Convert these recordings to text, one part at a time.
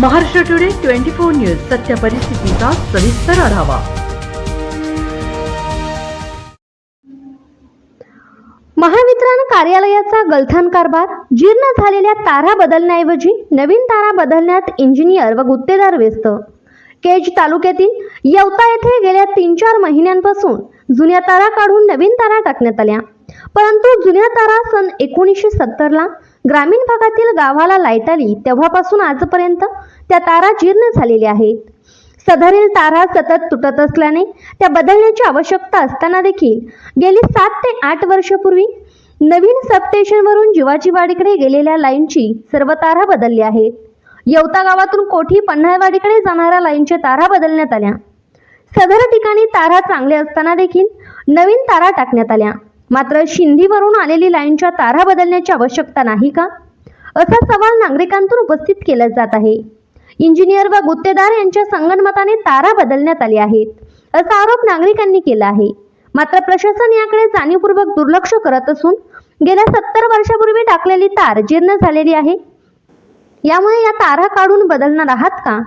Maharashtra today twenty four news सत्य परिस्थितीचा सविस्तर आढावा. महावितरण कार्यालयाचा गलथान कारभार जीर्ण झालेल्या तारा बदलण्याऐवजी नवीन तारा बदलण्यात इंजिनियर व गुत्तेदार व्यस्त. केज तालुक्यातील यवता येथे गेल्या तीन चार महिन्यांपासून जुन्या तारा काढून नवीन तारा टाकण्यात आल्या. परंतु जुन्या तारा सन एकोणीसशे सत्तरला ग्रामीण भागातील गावाला लाइट आली तेव्हापासून आजपर्यंत त्या तारा जीर्ण झालेल्या आहेत. सदरील तारा सतत तुटत असल्याने त्या बदलण्याची आवश्यकता असताना देखील गेली सात ते आठ वर्षापूर्वी नवीन सबस्टेशनवरून जीवाची वाडीकडे गेलेल्या लाईनची सर्व तारा बदलल्या आहेत. येवता गावातून कोठी पन्हाळवाडीकडे जाणाऱ्या लाईनच्या तारा बदलण्यात आल्या. सदर ठिकाणी तारा चांगले असताना देखील नवीन तारा टाकण्यात आल्या. मात्र शिंदीवरून आलेली लाईनच्या तारा बदलण्याची आवश्यकता नाही का? असा सवाल नागरिकांतून उपस्थित केला जात आहे. इंजिनियर व गुत्तेदार यांच्या संगणमताने तारा बदलण्यात आली आहेत असा आरोप नागरिकांनी केला आहे. मात्र प्रशासन याकडे जाणीवपूर्वक दुर्लक्ष करत असून गेल्या सत्तर वर्षापूर्वी टाकलेली तार जीर्ण झालेली आहे. यामुळे या तारा काढून बदलणार आहात का?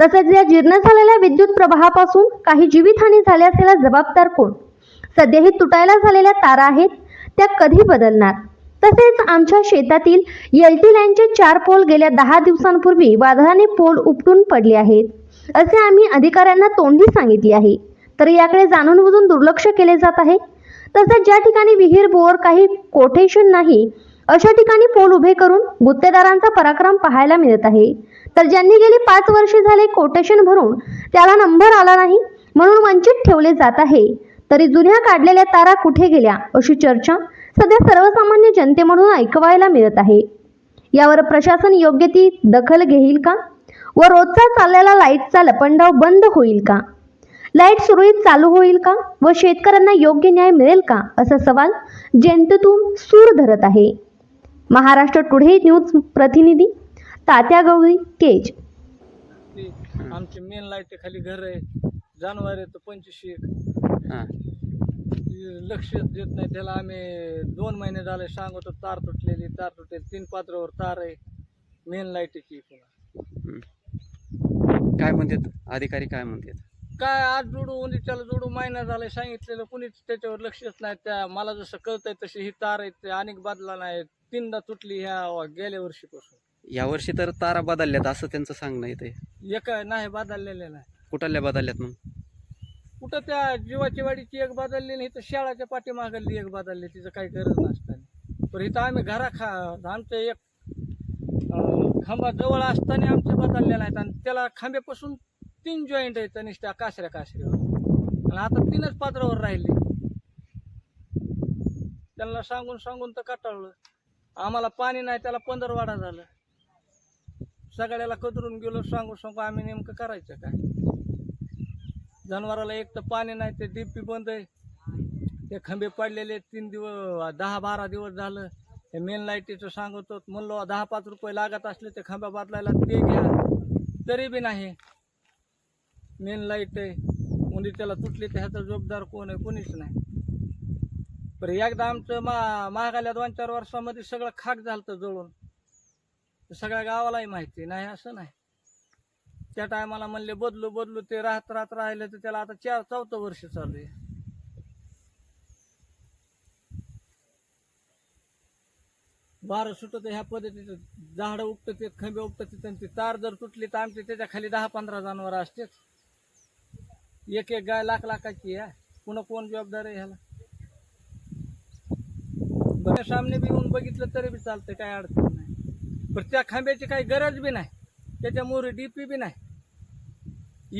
तसेच या जीर्ण झालेल्या विद्युत प्रवाहापासून काही जीवितहानी झाल्यास असलेला जबाबदार कोण? सध्याही तुटायला झालेल्या तारा आहेत त्या कधी बदलणार? तसेच आमच्या शेतातील एलटी लाईनचे चार पोल गेल्या दहा दिवसांपूर्वी वादळाने पोल उपटून पडले आहेत असे आम्ही अधिकाऱ्यांना तोंडी सांगितले आहे. तर याकडे जाणून बुजून दुर्लक्ष केले जात आहे. तसेच ज्या ठिकाणी विहीर बोर काही कोटेशन नाही अशा ठिकाणी पोल उभे करून गुत्तेदारांचा पराक्रम पाहायला मिळत आहे. तर ज्यांनी गेली पाच वर्षे झाले कोटेशन भरून त्याला नंबर आला नाही म्हणून वंचित ठेवले जात आहे. तरी जुन्या काढलेल्या तारा कुठे गेल्या अशी चर्चा सध्या सर्वसामान्य जनतेमधून ऐकवायला मिळत आहे. यावर प्रशासन योग्य ती दखल घेईल का? व रोजचा चाललेला लाईटचा लपंडाव बंद होईल का? लाइट सुरळीत चालू होईल का? व शेतकऱ्यांना योग्य न्याय मिळेल का? असा सवाल जनतेतून सूर धरत आहे. महाराष्ट्र टुडे न्यूज प्रतिनिधी तात्या गवळी केज. आमची मेन लाइट खाली घर आहे. जनावर आहे तर पंचवीस एक. हां. लक्ष देत नाही त्याला आम्ही दोन महिने झाले सांगतो तार तुटलेली तार तुटलेली तीन पात्रावर तार आहे मेन लाईटीची पुन्हा. काय म्हणतात? अधिकारी काय म्हणतात? काय आज जोडू उंदीच्याला जोडू महिना झालाय सांगितलेलं कुणीच त्याच्यावर लक्षच नाही. त्या मला जसं कळतंय तशी ही तार आहे ते अनेक बदला नाही तीनदा तुटली ह्या गेल्या वर्षीपासून. यावर्षी तर तारा बदलल्यात असं त्यांचं सांगणं येते एका नाही बदललेल्या नाही. कुठल्या बदलल्यात मग? कुठं त्या जीवाची वाडीची एक बदलली नाही इथं शाळाच्या पाठीमागली एक बदलली तिचं काही गरज नसताना. पण इथं आम्ही घरा खा आमचं एक खांबा जवळ असताना आमचे बदलले नाहीत आणि त्याला खांब्यापासून तीन जॉईंट आहेत नुसत्या कासऱ्या कासऱ्यावर. आणि आता तीनच पात्रावर राहिले. त्यांना सांगून सांगून तर कटाळलं. आम्हाला पाणी नाही त्याला पंधरवाडा झालं. सगळ्याला कदरून गेलो सांगू सांगू आम्ही नेमकं करायचं काय? जनावराला एक तर पाणी नाही ते डीपी बंद आहे. ते खंबे पडलेले तीन दिवस दहा बारा दिवस झालं. हे मेन लाईटीचं सांगतो म्हणलो दहा पाच रुपये लागत असले ते खांबा बदलायला ते घ्या. तरी बी नाही. मेन लाइट आहे. कोणी त्याला तुटली तर ह्याचा जबाबदार कोण आहे कोणीच नाही. बरं एकदा आमचं मा महागाल्या दोन चार वर्षामध्ये सगळं खाक झालं जळून. सगळ्या गावालाही माहिती नाही असं नाही. त्या टायमाला म्हणले बदलू बदलू ते राहत राहत राहिले तर त्याला आता चार चौथं वर्ष चालू आहे. वारं सुटत ह्या पद्धतीचं. झाडं उपटत येत खंबे उपटत आणि ती तार जर तुटली तर आमची त्याच्याखाली दहा पंधरा जनावर असतेच. एक एक गाय लाख लाखाची आहे. पुन्हा कोण जबाबदार आहे ह्याला? सामने बी येऊन बघितलं तरी बी चालतं काय अडचण नाही. पण त्या खांब्याची काही गरज बी नाही. त्याच्यामुळे डी पी बी नाही.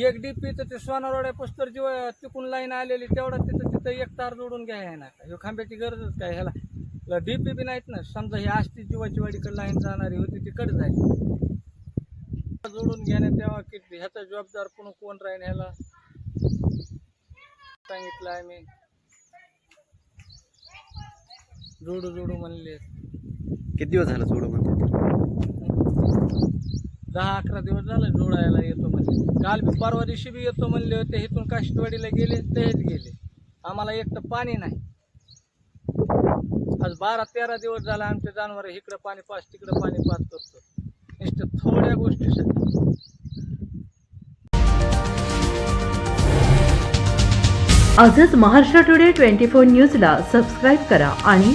एक डीपी तर ते सोनारोड्या पुस्तर जेव्हा तिकून लाईन आलेली तेवढा तिथं तिथं एक तार जोडून घ्याय ना ह्यो खांब्याची गरजच काय ह्याला? डी पी बी नाहीत ना. समजा ही आस्ती जीवाची वाडीकडे लाईन जाणारी होती तिकडे जायची जोडून घेणे तेव्हा किती ह्याचा जबाबदार पुन्हा कोण राहील ह्याला? सांगितलं आहे मी जोडू जोडू म्हणले. किती दिवस झालं जोडू म्हणतात दहा अकरा दिवस झाले जोडायला येतो म्हणजे काल बी परवा दिवशी बी येतो म्हणले होते इथून काष्टवाडीला गेले तेच गेले. आम्हाला एक तर पाणी नाही. आज बारा तेरा दिवस झाला आमचे जनावर इकडं पाणी पाच तिकडं पाणी पाच करतो. नुसतं थोड्या गोष्टीसाठी आजच महाराष्ट्र टुडे ट्वेंटी फोर न्यूजला सबस्क्राईब करा आणि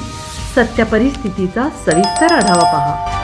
सत्य परिस्थितीचा सविस्तर आढावा पहा.